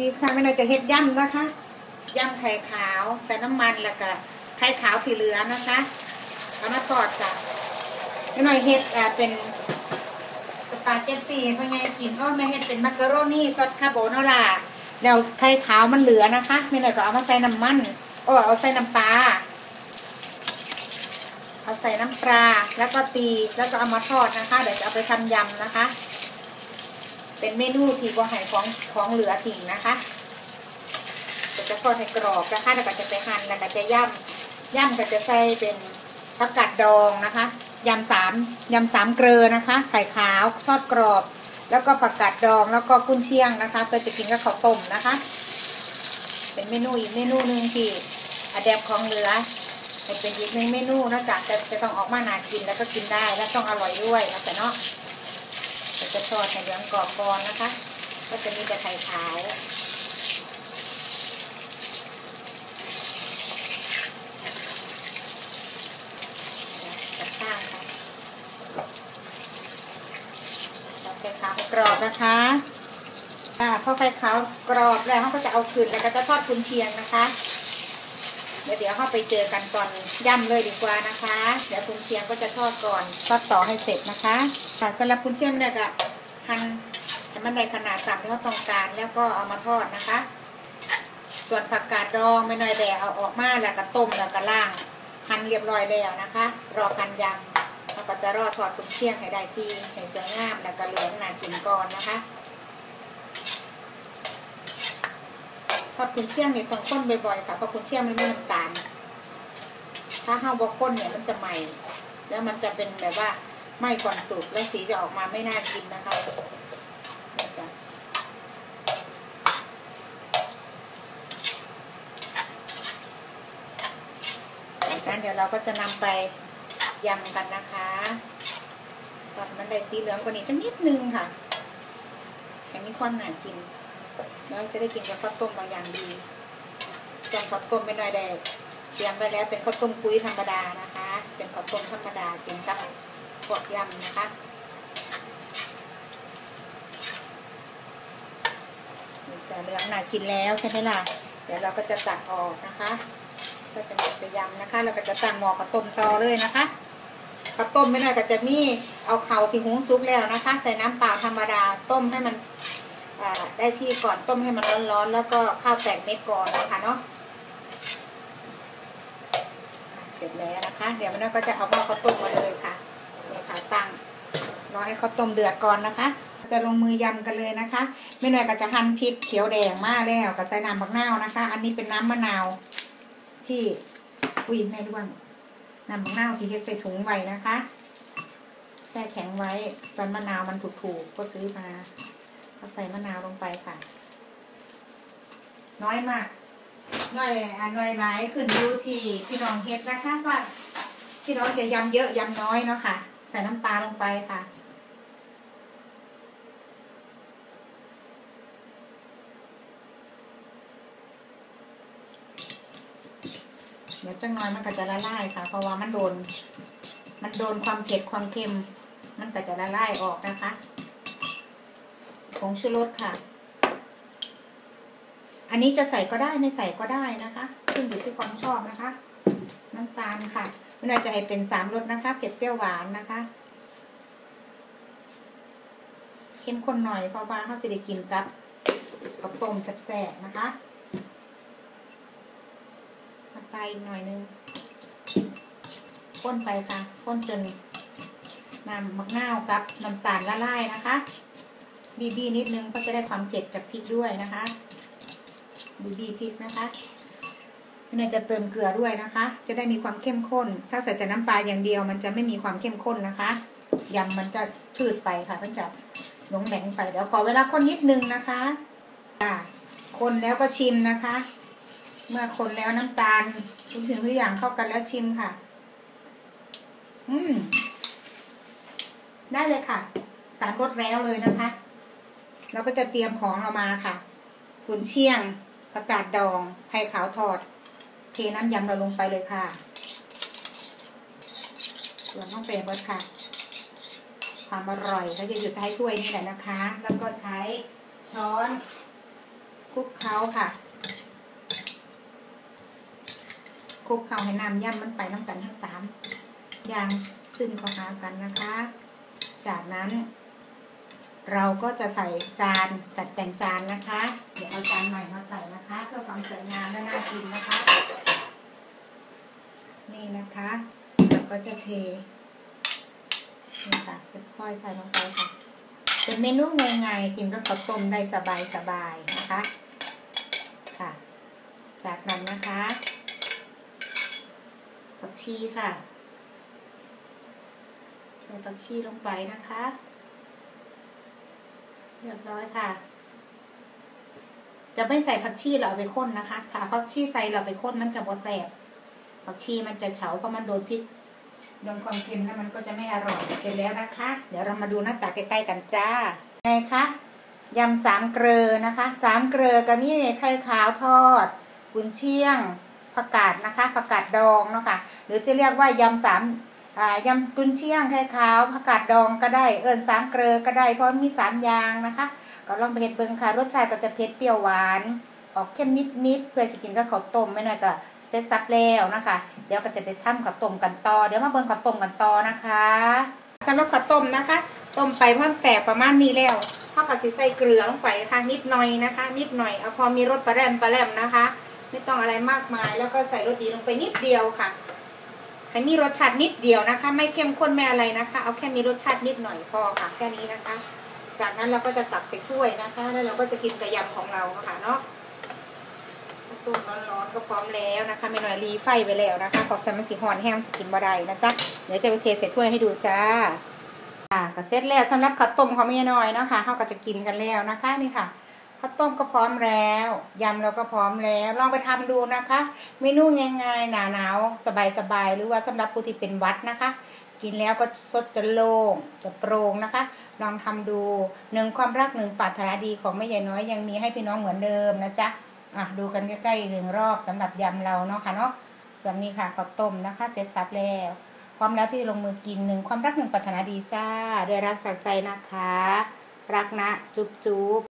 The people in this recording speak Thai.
ดีค่ะไม่น่าจะเฮ็ดย่ำนะคะย่ำไข่ขาวใส่น้ำมันแล้วก็ไข่ขาวที่เหลือนะคะเอามาทอดจ้ะไม่หน่อยเฮ็ดอ่าเป็นสปาเกตตีเพราะไงกินก็ไม่เฮ็ดเป็นมักกะโรนีซอสคาโบนาร่าแล้วไข่ขาวมันเหลือนะคะไม่หน่อยก็เอามาใส่น้ำมันโอ้เอาใส่น้ำปลาเอาใส่น้ำปลาแล้วก็ตีแล้วก็เอามาทอดนะคะ เดี๋ยวจะเอาไปทำยำนะคะ เป็นเมนูที่บ่ให้ของของเหลือทิ้งนะคะก็จะทอดให้กรอบนะคะแล้วก็จะไปหั่นแล้วก็จะย่ำย่ำก็จะใส่เป็นผักกาดดองนะคะยำสามยำสามเกลือนะคะ ไข่ขาวทอดกรอบ แล้วก็ผักกาดดองแล้วก็กุ้นเชียงนะคะเพื่อจะกินกับข้าวต้มนะคะ เป็นเมนูอีกเมนูหนึ่งที่อแดบของเหลือเป็นอีกหนึ่งเมนูนอกจากจะจะต้องออกมานากินแล้วก็กินได้และต้องอร่อยด้วยนะแต่เนาะ อดในเหลืองกรอบก่อนนะคะ ก็จะมีแต่ไข่ขาวจะข้างค่ะไข่ขาวกรอบนะคะอ่าพอไข่ขาวกรอบแล้วเขาก็จะเอาขึ้นแล้วก็จะทอดคุณเชียงนะคะเดี๋ยวเดี๋ยวเข้าไปเจอกันตอนย่ำเลยดีกว่านะคะ เดี๋ยวคุณเชียงก็จะทอดก่อนทอดต่อให้เสร็จนะคะค่ะสำหรับคุณเชียงเนี่ยก็ หั่นให้มันได้ขนาดตามที่เขาต้องการแล้วก็เอามาทอดนะคะ ส่วนผักกาดดองไม่น้อยแดเอาออกมาแล้วก็ต้มแล้วก็ล่าง หั่นเรียบร้อยแล้วนะคะ รอกันยำเราก็จะรอทอดคุณเชียงให้ได้ที่ให้สวยงามแล้วก็เหลืองน่ากินก่อนนะคะทอดคุณเชียงเนี่ยต้องข้นบ่อยๆค่ะเพราะคุณเชียงมันไม่น้ำตาล ถ้าข้าวบกข้นเนี่ยมันจะใหม่ แล้วมันจะเป็นแบบว่า ไหม้ก่อนสุกแล้วสีจะออกมาไม่น่ากินนะคะงั้นเดี๋ยวเราก็จะนำไปยำกันนะคะตอนมันได้สีเหลืองกว่านี้จะนิดนึงค่ะแค่มีความหนากิน แล้วจะได้กินกับข้าวต้มบางอย่างดีส่วนข้าวต้มไม่น้อยแดงเตรียมไปแล้วเป็นข้าวต้มกุ้ยธรรมดานะคะ เป็นข้าวต้มธรรมดากินกับ พวกยำนะคะจะเหลืองหนากินแล้วใช่ไหมล่ะ เดี๋ยวเราก็จะตักออกนะคะ ก็จะไปยำนะคะ เราก็จะตั้งหม้อข้าวต้มต่อเลยนะคะข้าวต้มไม่น้ก็จะมีเอาเข่าที่หุงซุกแล้วนะคะ ใส่น้ำเปล่าธรรมดาต้มให้มันได้ที่ก่อนต้มให้มันร้อนๆแล้วก็ข้าวแตกเม็ดก่อนนะคะเนาะเสร็จแล้วนะคะ เดี๋ยวมันก็จะเอาหม้อข้าวต้มมาเลยค่ะ รอให้เขาต้มเดือดก่อนนะคะ จะลงมือยำกันเลยนะคะไม่หน่อยก็จะหั่นพริกเขียวแดงมาแล้วกับใส่น้ำบักนาวนะคะ อันนี้เป็นน้ำมะนาวที่อุ้ยแม่ด้วงน้ำบักนาวที่เฮ็ดใส่ถุงไว้นะคะ แช่แข็งไว้ตอนมะนาวมันผุๆก็ซื้อมาก็ใส่มะนาวลงไปค่ะ น้อยมากน้อยอ่าน้อยหลายขึ้นดูที่พี่น้องเฮ็ดนะคะว่าพี่น้องจะยำเยอะยำน้อยเนาะค่ะ ใส่น้ำปลาลงไปค่ะ เดี๋ยวจังน้อยมันก็จะละลายค่ะ เพราะว่ามันโดน มันโดนความเผ็ดความเค็ม มันก็จะละลายออกนะคะผงชูรสค่ะ อันนี้จะใส่ก็ได้ไม่ใส่ก็ได้นะคะขึ้นอยู่ที่ความชอบนะคะ น้ำตาลค่ะไม่น่าจะให้เป็นสามรสนะคะเผ็ดเปรี้ยวหวานนะคะเข้มข้นหน่อยเพราะว่าเขาจะได้กินกับกับต้มแซ่บๆนะคะ ไปหน่อยนึงข้นไปค่ะข้นจนน้ำมะนาวกับน้ำตาลละลายนะคะ บีบีนิดนึงก็จะได้ความเผ็ดจากพริกด้วยนะคะ บีบีพริกนะคะพี่นายจะเติมเกลือด้วยนะคะ จะได้มีความเข้มข้น ถ้าใส่แต่น้ำปลาอย่างเดียว มันจะไม่มีความเข้มข้นนะคะยำมันจะชืดไปค่ะมันจะหลงแหลงไปเดี๋ยวขอเวลาคนนิดนึงนะคะอ่าคนแล้วก็ชิมนะคะ มื่อคนแล้วน้ำตาลทุกสิ่งทุกอย่างเข้ากันแล้วชิมค่ะ อืม ได้เลยค่ะ สามรสแล้วเลยนะคะ เราก็จะเตรียมของเรามาค่ะกุนเชียงผักกาดดองไข่ขาวทอด เทน้ำยำเราลงไปเลยค่ะ ส่วนน้องเปรมค่ะ ความอร่อยก็จะอยู่ท้ถ้วยนี่แหละนะคะ แล้วก็ใช้ช้อนคลุกเคล้าค่ะ คลุกเคล้าให้น้ำย่ำมันไปน้ำกันทั้งสามอย่างซึมเข้าหากันนะคะ จากนั้น เราก็จะใส่จานจัดแต่งจานนะคะ เดี๋ยวเอาจานใหม่มาใส่นะคะ เพื่อความสวยงามและน่ากินนะคะ นี่นะคะเราก็จะเทนี่ค่ะค่อยๆใส่ลงไปค่ะเป็นเมนูง่ายๆกินกับข้าวต้มได้สบายๆนะคะ ค่ะ จากนั้นนะคะ ผักชีค่ะ ใส่ผักชีลงไปนะคะ เรียบร้อยค่ะ จะไม่ใส่ผักชีเราเอาไปข้นนะคะถ้าผักชีใส่เราไปข้นมันจะบ่แสบผักชีมันจะเฉาเพราะมันโดนพริกโดนความเค็มแล้วมันก็จะไม่อร่อยเสร็จแล้วนะคะ เดี๋ยวเรามาดูหน้าตาใกล้ๆกันจ้าไงคะยำสามเกลือนะคะสามเกลือกับมีไข่ขาวทอดกุนเชียงผักกาดนะคะผักกาดดอง หรือจะเรียกว่ายำสามอ่ายำกุนเชียงไข่ขาวผักกาดดองก็ได้เอิญสามเกลือก็ได้เพราะมีสามอย่างนะคะ ก็ลองไปเห็ดเบิงค่ะรสชาติก็จะเผ็ดเปรี้ยวหวาน ออกเข้มนิดๆเพื่อจะกินกับข้าวต้มไม่น่อยก็เสร็จสับแล้วนะคะ เดี๋ยวก็จะไปทำข้าวต้มกันต่อเดี๋ยวมาเบิงข้าวต้มกันต่อนะคะสำหรับข้าวต้มนะคะต้มไปพอแตกประมาณนี้แล้วพ่อก็สิใส่เกลือลงไปค่ะนิดหน่อยนะคะ นิดหน่อยเอาพอมีรสปลาแรมปลาแรมนะคะ ไม่ต้องอะไรมากมายแล้วก็ใส่รสดีลงไปนิดเดียวค่ะ ให้มีรสชาตินิดเดียวนะคะ ไม่เข้มข้นไม่อะไรนะคะ เอาแค่มีรสชาตินิดหน่อยพอค่ะแค่นี้นะคะ จากนั้นเราก็จะตักใส่ถ้วยนะคะ แล้วเราก็จะกินกระยำของเราค่ะเนาะต้มร้อนๆก็พร้อมแล้วนะคะ ไม่หน่อยรีไฟไปแล้วนะคะขอบใจมันสีหอนแห้งจะกินบ่ได้นะจ๊ะเดี๋ยวจะไปเทใส่ถ้วยให้ดูจ้าอ่าก็เสร็จแล้วสำหรับข้าวต้มของแม่น้อยเนาะค่ะเขาก็จะกินกันแล้วนะคะนี่ค่ะ ข้าวต้มก็พร้อมแล้วยำเราก็พร้อมแล้ว ลองไปทำดูนะคะ เมนูง่ายๆหนาวๆสบายๆหรือว่าสำหรับผู้ที่เป็นวัดนะคะ กินแล้วก็สดจะโล่งจะโปร่งนะคะ ลองทำดูหนึ่งความรักหนึ่งปรารถนาดีของแม่ใหญ่น้อยยังมีให้พี่น้องเหมือนเดิมนะจ๊ะอะดูกันใกล้ๆหนึ่งรอบสำหรับยำเราเนาะค่ะเนาะส่วนนี้ค่ะข้าวต้มนะคะ เสร็จสับแล้วพร้อมแล้วที่ลงมือกินหนึ่งความรักหนึ่งปรารถนาดีจ้าด้วยรักจากใจนะคะ รักนะ จุ๊บจุ๊บ